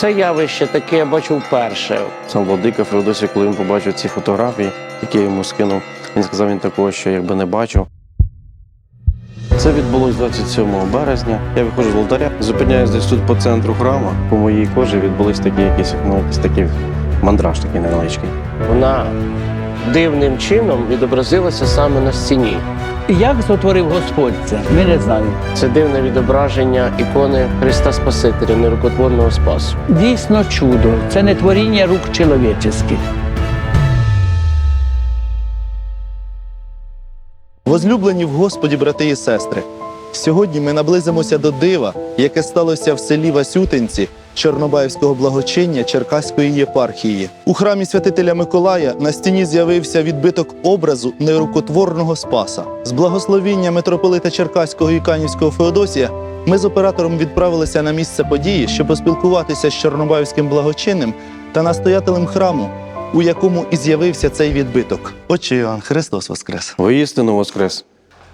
це явище таке я бачу вперше. Сам владика Феодосій, коли він побачив ці фотографії, які я йому скинув, він сказав, він такого ще якби не бачив. Це відбулось 27 березня. Я виходжу з алтаря, зупиняюсь десь тут по центру храму. По моїй кожі відбулись такі якісь, ну, якісь такі мандраж такий невеличкий. Вона дивним чином відобразилася саме на стіні. Як сотворив Господь це? Ми не знаємо. Це дивне відображення ікони Христа Спасителя, нерукотворного спасу. Дійсно чудо. Це не творіння рук чоловічих. Возлюблені в Господі, брати і сестри, сьогодні ми наблизимося до дива, яке сталося в селі Васютинці Чорнобаївського благочиння Черкаської єпархії. У храмі святителя Миколая на стіні з'явився відбиток образу нерукотворного спаса. З благословіння митрополита Черкаського і Канівського Феодосія ми з оператором відправилися на місце події, щоб поспілкуватися з Чорнобаївським благочинним та настоятелем храму, у якому і з'явився цей відбиток. Отче Іоанн, Христос Воскрес! Воістину воскрес.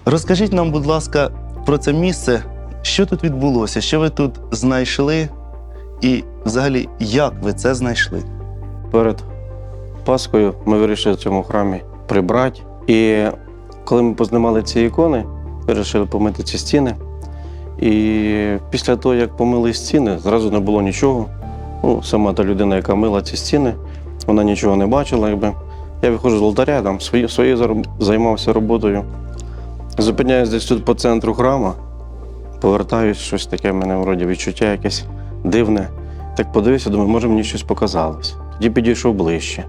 Розкажіть нам, будь ласка, про це місце, що тут відбулося, що ви тут знайшли, і взагалі як ви це знайшли? Перед Пасхою ми вирішили в цьому храмі прибрати. І коли ми познімали ці ікони, вирішили помити ці стіни. І після того, як помили стіни, зразу не було нічого. Ну, сама та людина, яка мила ці стіни, вона нічого не бачила. Якби. Я виходжу з алтаря, там своєю зароб- займався роботою. Зупиняюсь десь тут по центру храму, повертаюсь, щось таке в мене вроді відчуття якесь дивне. Так подивився, думаю, може мені щось показалось. Тоді підійшов ближче.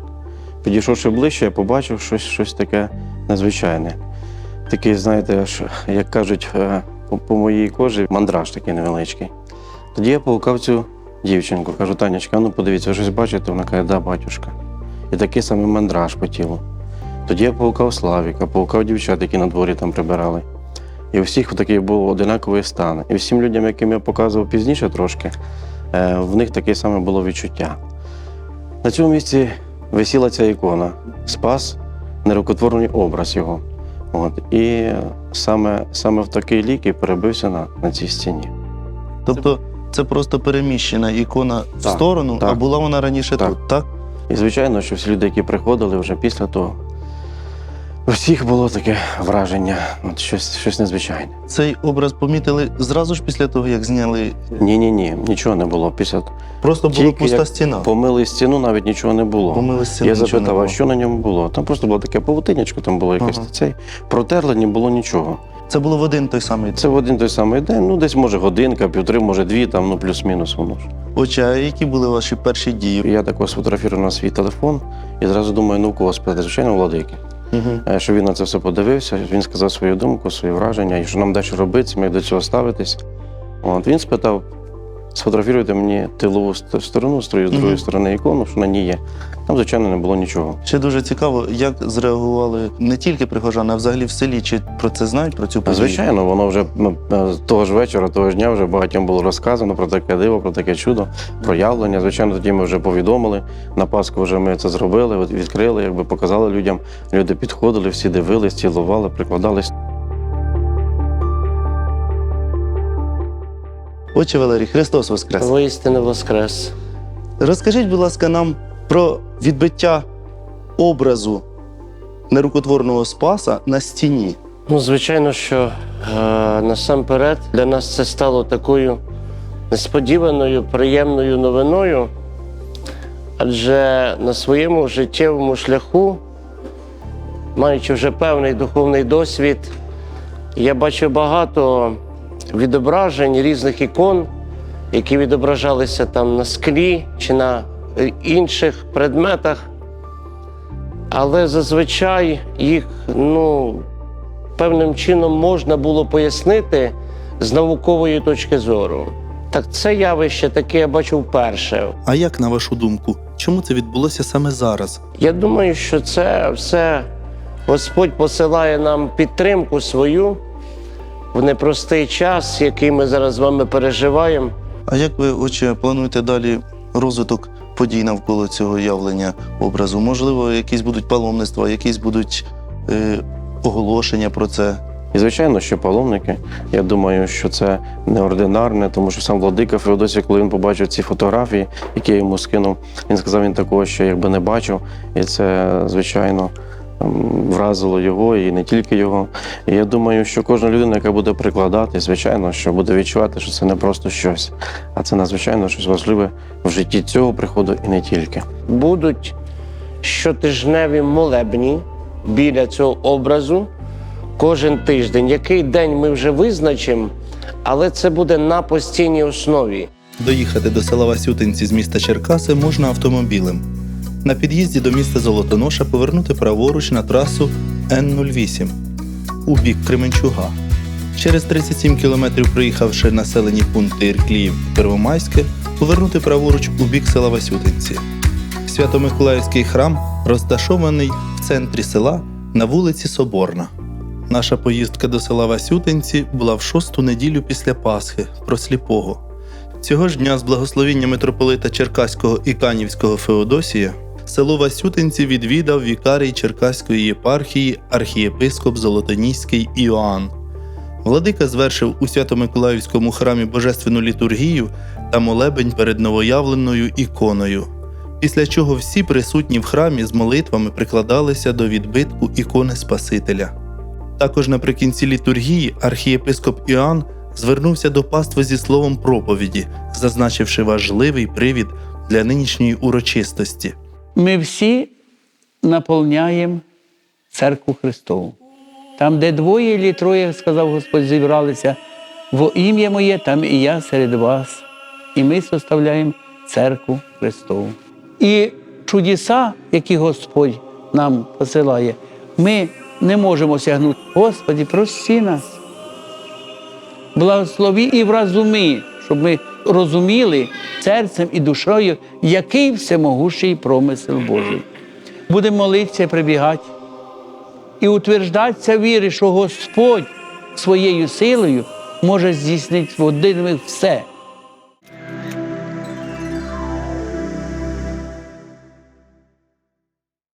Підійшовши ближче, я побачив щось, щось таке незвичайне. Такий, знаєте, аж, як кажуть, е, по, по моїй кожі мандраж такий невеличкий. Тоді я погукав цю дівчинку, кажу, Танечка, ну подивіться, ви щось бачите? Вона каже, да, батюшка. І такий самий мандраж по тілу. Тоді я погукав Славіка, погукав дівчат, які на дворі там прибирали. І у всіх такий був одинаковий стан. І всім людям, яким я показував пізніше трошки, е, в них таке саме було відчуття. На цьому місці висіла ця ікона. Спас нерукотворний образ його. От. І саме, саме в такий лік і перебився на, на цій стіні. Тобто це просто переміщена ікона в сторону, так. а була вона раніше Так. тут, так? І звичайно, що всі люди, які приходили вже після того, у всіх було таке враження, от щось, щось незвичайне. Цей образ помітили зразу ж після того, як зняли. Ні, ні, ні, нічого не було. Після Просто була Тільки пуста як стіна. помили стіну, навіть нічого не було. Помили стіну. Я нічого не запитав, було. а що на ньому було? Там просто було таке павутинячко, там було якесь Ага. цей. Протерли, не було нічого. Це було в один той самий. день. Це в один той самий день, ну десь може годинка, півтори, може дві, там, ну плюс-мінус воно ж. Отче, а які були ваші перші дії? Я також сфотографував на свій телефон і зразу думаю, ну у кого спитати, звичайно, владики. Угу. Е, Що він на це все подивився, він сказав свою думку, свої враження, і що нам далі робити, як до цього ставитись. От він спитав: сфотографіруйте мені тилову ст- сторону, з другої другої Мгм. сторони ікону, що на ній є. Там, звичайно, не було нічого. Ще дуже цікаво, як зреагували не тільки прихожани, а взагалі в селі. Чи про це знають, про цю подію? Звичайно, воно вже ну, е, того ж вечора, того ж дня вже багатьом було розказано про таке диво, про таке чудо, про явлення. Звичайно, тоді ми вже повідомили. На Пасху вже ми це зробили, відкрили, якби показали людям. Люди підходили, всі дивились, цілували, прикладались. Отче Валерій, Христос Воскрес. Воістину воскрес. Розкажіть, будь ласка, нам про відбиття образу нерукотворного спаса на стіні. Ну, звичайно, що е, насамперед для нас це стало такою несподіваною, приємною новиною. Адже на своєму життєвому шляху, маючи вже певний духовний досвід, я бачив багато відображень різних ікон, які відображалися там на склі чи на е, інших предметах. Але зазвичай їх ну, певним чином можна було пояснити з наукової точки зору. Так це явище таке я бачу вперше. А як на вашу думку, чому це відбулося саме зараз? Я думаю, що це все Господь посилає нам підтримку свою в непростий час, який ми зараз з вами переживаємо. А як ви, отче, плануєте далі розвиток подій навколо цього явлення образу? Можливо, якісь будуть паломництва, якісь будуть е, оголошення про це? І, звичайно, що паломники. Я думаю, що це неординарне, тому що сам владика Феодосій, коли він побачив ці фотографії, які я йому скинув, він сказав, він такого ще якби не бачив. І це, звичайно, вразило його і не тільки його. І я думаю, що кожна людина, яка буде прикладати, звичайно, що буде відчувати, що це не просто щось, а це надзвичайно щось важливе в житті цього приходу і не тільки. Будуть щотижневі молебні біля цього образу кожен тиждень. Який день ми вже визначимо, але це буде на постійній основі. Доїхати до села Васютинці з міста Черкаси можна автомобілем. На під'їзді до міста Золотоноша повернути праворуч на трасу Н-08 у бік Кременчуга. Через 37 кілометрів проїхавши населені пункти Іркліїв і Первомайське, повернути праворуч у бік села Васютинці. Свято-Миколаївський храм розташований в центрі села на вулиці Соборна. Наша поїздка до села Васютинці була в шосту неділю після Пасхи про сліпого. Цього ж дня з благословіння митрополита Черкаського і Канівського Феодосія село Васютинці відвідав вікарій Черкаської єпархії архієпископ Золотоніський Іоанн. Владика звершив у Свято-Миколаївському храмі божественну літургію та молебень перед новоявленою іконою. Після чого всі присутні в храмі з молитвами прикладалися до відбитку ікони Спасителя. Також наприкінці літургії архієпископ Іоанн звернувся до пастви зі словом проповіді, зазначивши важливий привід для нинішньої урочистості. Ми всі наповняємо церкву Христову. Там, де двоє чи троє, сказав Господь, зібралися, во ім'я моє, там і я серед вас. І ми составляємо церкву Христову. І чудеса, які Господь нам посилає, ми не можемо осягнути. Господі, прости нас. Благослови і вразуми, щоб ми розуміли серцем і душою, який всемогущий промисел Божий. Будемо молитися, прибігати і утверждатися віри, що Господь своєю силою може здійснити в один все.